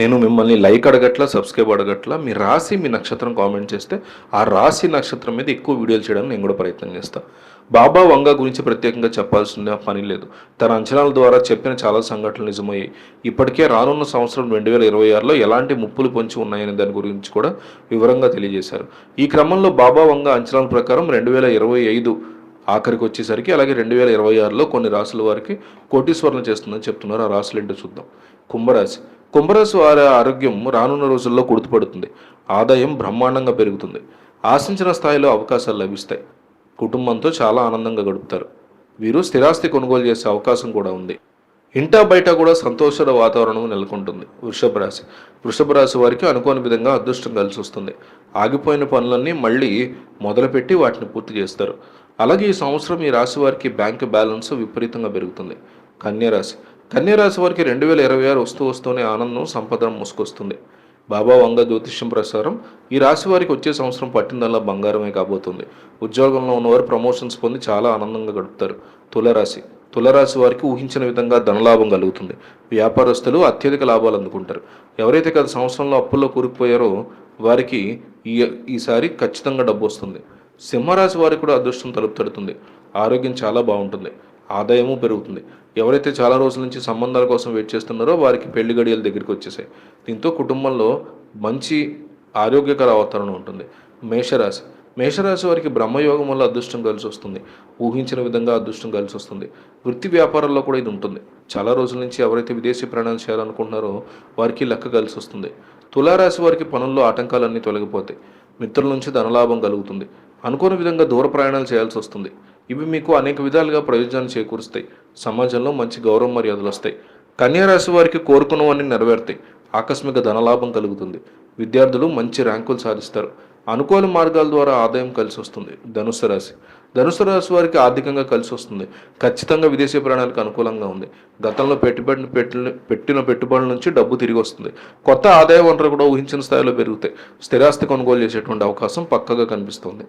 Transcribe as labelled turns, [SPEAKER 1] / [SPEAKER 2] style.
[SPEAKER 1] నేను మిమ్మల్ని like అడగట్లా subscribe అడగట్లా మీ రాశి మీ నక్షత్రం కామెంట్ చేస్తే ఆ రాశి నక్షత్రం మీద ఎక్కువ వీడియోలు చేయడానికి నేను కూడా ప్రయత్నం చేస్తాను బాబా వంగ గురించి ప్రత్యేకంగా చెప్పాల్సిన పని లేదు. తన అంచనాల ద్వారా చెప్పిన చాలా సంఘటనలు నిజమయ్యాయి. ఇప్పటికే రానున్న సంవత్సరం రెండు వేల ఇరవై ఆరులో ఎలాంటి ముప్పులు పొంచి ఉన్నాయనే దాని గురించి కూడా వివరంగా తెలియజేశారు. ఈ క్రమంలో బాబా వంగ అంచనాల ప్రకారం రెండు వేల ఇరవై ఐదు ఆఖరికి వచ్చేసరికి అలాగే రెండు వేల ఇరవై ఆరులో కొన్ని రాసుల వారికి కోటీశ్వరణ చేస్తుందని చెప్తున్నారు. ఆ రాసులు ఏంటో చూద్దాం. కుంభరాశి. కుంభరాశి వారి ఆరోగ్యం రానున్న రోజుల్లో కుడుతుపడుతుంది ఆదాయం బ్రహ్మాండంగా పెరుగుతుంది. ఆశించిన స్థాయిలో అవకాశాలు లభిస్తాయి. కుటుంబంతో చాలా ఆనందంగా గడుపుతారు. వీరు స్థిరాస్తి కొనుగోలు చేసే అవకాశం కూడా ఉంది. ఇంటా బయట కూడా సంతోషద వాతావరణం నెలకొంటుంది. వృషభ రాశి. వృషభ రాశి వారికి అనుకోని విధంగా అదృష్టం కలిసి వస్తుంది. ఆగిపోయిన పనులన్నీ మళ్ళీ మొదలుపెట్టి వాటిని పూర్తి చేస్తారు. అలాగే ఈ సంవత్సరం ఈ రాశి వారికి బ్యాంక్ బ్యాలెన్స్ విపరీతంగా పెరుగుతుంది. కన్యరాశి కన్యరాశి వారికి రెండు వేల ఇరవై ఆరు వస్తూ వస్తూనే ఆనందం సంపద మూసుకొస్తుంది. బాబా వంగ జ్యోతిష్యం ప్రసారం ఈ రాశి వారికి వచ్చే సంవత్సరం పట్టిందల్లా బంగారమే కాబోతుంది. ఉద్యోగంలో ఉన్నవారు ప్రమోషన్స్ పొంది చాలా ఆనందంగా గడుపుతారు. తులరాశి. తులరాశి వారికి ఊహించిన విధంగా ధనలాభం కలుగుతుంది. వ్యాపారస్తులు అత్యధిక లాభాలు అందుకుంటారు. ఎవరైతే గత సంవత్సరంలో అప్పుల్లో కూరుకుపోయారో వారికి ఈ ఈసారి ఖచ్చితంగా డబ్బు వస్తుంది. సింహరాశి వారికి కూడా అదృష్టం తలుపు తడుతుంది. ఆరోగ్యం చాలా బాగుంటుంది. ఆదాయము పెరుగుతుంది. ఎవరైతే చాలా రోజుల నుంచి సంబంధాల కోసం వెయిట్ చేస్తున్నారో వారికి పెళ్ళి గడియల దగ్గరికి వచ్చేసాయి. దీంతో కుటుంబంలో మంచి ఆరోగ్యకర వాతావరణం ఉంటుంది. మేషరాశి. మేషరాశి వారికి బ్రహ్మయోగం వల్ల అదృష్టం కలిసి వస్తుంది. ఊహించిన విధంగా అదృష్టం కలిసి వస్తుంది. వృత్తి వ్యాపారాల్లో కూడా ఇది ఉంటుంది. చాలా రోజుల నుంచి ఎవరైతే విదేశీ ప్రయాణాలు చేయాలనుకుంటున్నారో వారికి లెక్క కలిసి వస్తుంది. తులారాశి వారికి పనుల్లో ఆటంకాలన్నీ తొలగిపోతాయి. మిత్రుల నుంచి ధనలాభం కలుగుతుంది. అనుకోని విధంగా దూర ప్రయాణాలు చేయాల్సి వస్తుంది. ఇవి మీకు అనేక విధాలుగా ప్రయోజనాలు చేకూరుస్తాయి. సమాజంలో మంచి గౌరవ మర్యాదలు వస్తాయి. కన్యారాశి వారికి కోరుకున్నవన్నీ నెరవేరుతాయి. ఆకస్మిక ధనలాభం కలుగుతుంది. విద్యార్థులు మంచి ర్యాంకులు సాధిస్తారు. అనుకూల మార్గాల ద్వారా ఆదాయం కలిసి వస్తుంది. ధనుసు రాశి. ధనుసు రాశి వారికి ఆర్థికంగా కలిసి వస్తుంది. ఖచ్చితంగా విదేశీ ప్రయాణాలకు అనుకూలంగా ఉంది. గతంలో పెట్టుబడి పెట్టిన పెట్టిన పెట్టుబడుల నుంచి డబ్బు తిరిగి వస్తుంది. కొత్త ఆదాయ వనరులు కూడా ఊహించిన స్థాయిలో పెరుగుతాయి. స్థిరాస్తి కొనుగోలు చేసేటువంటి అవకాశం పక్కగా కనిపిస్తుంది.